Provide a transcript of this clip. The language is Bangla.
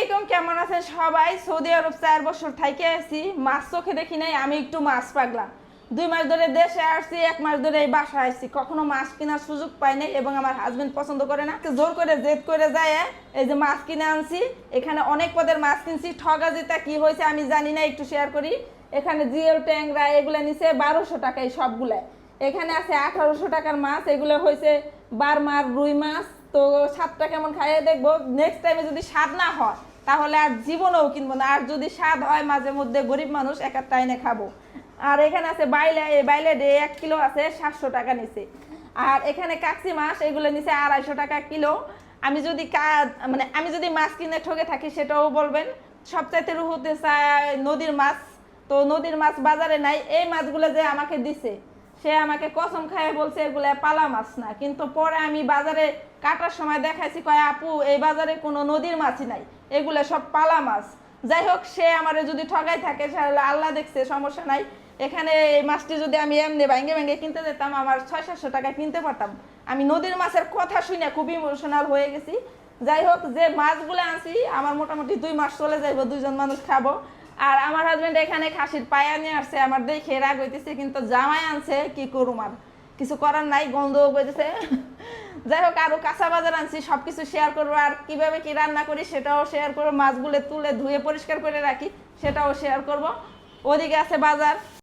আলাইকুম, কেমন আছেন সবাই? সৌদি আরব চার বছর থাইকে আছি, মাছ চোখে দেখি নাই, আমি একটু মাছ পাগলাম দুই মাস ধরে দেশে আসছি, এক মাস ধরে এই বাসায় আসছি কখনো মাছ কেনার সুযোগ পাই নাই এবং আমার হাজবেন্ড পছন্দ করে না। জোর করে জেদ করে যায় এই যে মাছ কিনে আনছি, এখানে অনেক পদের মাছ কিনছি। ঠগা যেটা কি হয়েছে আমি জানি না, একটু শেয়ার করি। এখানে জিও, ট্যাংরা, এগুলো নিছে বারোশো টাকা এই সবগুলাই এখানে আছে আঠারোশো টাকার মাছ, এগুলো হয়েছে বারমার রুই মাছ। তো স্বাদটা কেমন খাইয়ে দেখব? নেক্সট টাইমে যদি স্বাদ না হয় তাহলে আর জীবনেও কিনবো না। আর যদি স্বাদ হয় মাঝে মধ্যে গরিব মানুষ, এক এনে খাব। আর এখানে আছে বাইলে বাইলে ডে এক কিলো আছে সাতশো টাকা নিচে। আর এখানে কাকসি মাছ, এগুলো নিচে আড়াইশো টাকা কিলো। আমি যদি মানে আমি যদি মাছ কিনে ঠকে থাকি, সেটাও বলবেন। সবচাইতে হতে চায় নদীর মাছ। তো নদীর মাছ বাজারে নাই, এই মাছগুলো যে আমাকে দিছে। সে আমাকে কসম খায় বলছে, এগুলো পালা মাছ না। কিন্তু পরে আমি বাজারে কাটার সময় দেখাইছি, কয় আপু, এই বাজারে কোনো নদীর মাছই নাই। এগুলো সব পালা মাছ। যাই হোক, সে আমারে যদি ঠগাই থাকে তাহলে আল্লাহ দেখছে, সমস্যা নাই। এখানে এই মাছটি যদি আমি এমনি ভেঙে ভেঙে কিনতে যেতাম, আমার ছয় সাতশো টাকায় কিনতে পারতাম। আমি নদীর মাছের কথা শুনে খুব ইমোশনাল হয়ে গেছি। যাই হোক, যে মাছগুলো আনছি, আমার মোটামুটি দুই মাস চলে যাইব, দুইজন মানুষ খাব। আর আমার হাজবেন্ড এখানে খাসির পায়া নিয়ে আসছে, আমার দেখে রাগ হইতেছে, কিন্তু জামাই আনছে, কি করুম আর? কিছু করার নাই গন্ধ হইতেছে যাই হোক, আরও কাঁচা বাজার আনছি, সবকিছু শেয়ার করব, আর কীভাবে কি রান্না করি সেটাও শেয়ার করব, মাছগুলো তুলে ধুয়ে পরিষ্কার করে রাখি, সেটাও শেয়ার করব। ওদিকে আছে বাজার।